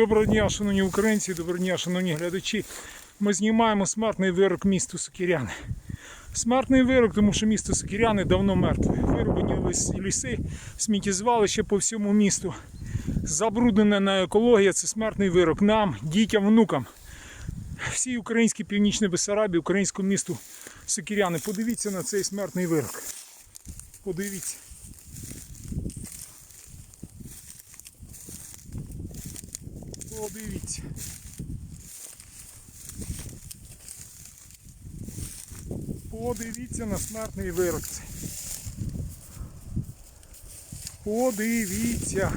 Доброго дня, шановні українці, доброго дня, шановні глядачі. Ми знімаємо смертний вирок місту Сокіряни. Смертний вирок, тому що місто Сокіряни давно мертве. Вирубані ліси, сміттєзвалище по всьому місту. Забруднена екологія це смертний вирок нам, дітям, внукам. Всій українській північній Бесарабі, українському місту Сокіряни. Подивіться на цей смертний вирок. Подивіться. Подивіться. Подивіться на смертний вирок. цей. Подивіться.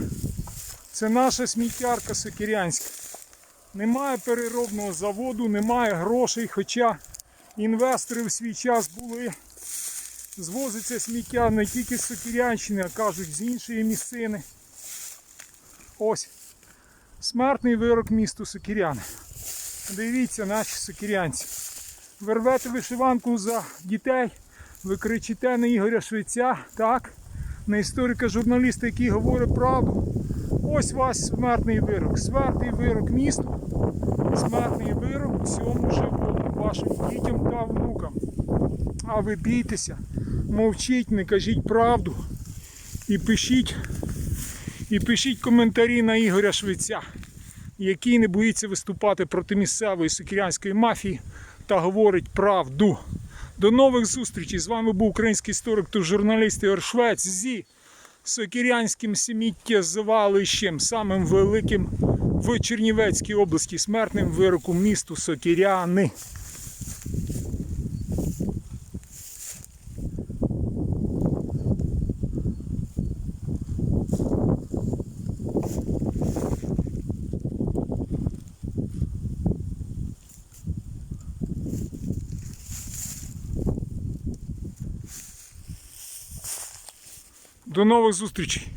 Це наша сміттярка Сокірянська. Немає переробного заводу, немає грошей, хоча інвестори в свій час були. Звозиться сміття не тільки з Сокірянщини, а кажуть з іншої місцини. Ось смертний вирок місту Сокіряни. Дивіться, наші сокірянці. Ви рвете вишиванку за дітей, ви кричите на Ігоря Швеця, так? На історика журналіста, який говорить правду. Ось ваш смертний вирок. Смертний вирок місту, смертний вирок всьому живому, вашим дітям та внукам. А ви бійтеся, мовчіть, не кажіть правду і пишіть, і пишіть коментарі на Ігоря Швеця, який не боїться виступати проти місцевої сокірянської мафії та говорить правду. До нових зустрічей. З вами був український історик та журналіст Ігор Швець зі Сокірянським сміттєзвалищем, самим великим в Чернівецькій області, смертним вироком місту Сокіряни. До нових зустрічей.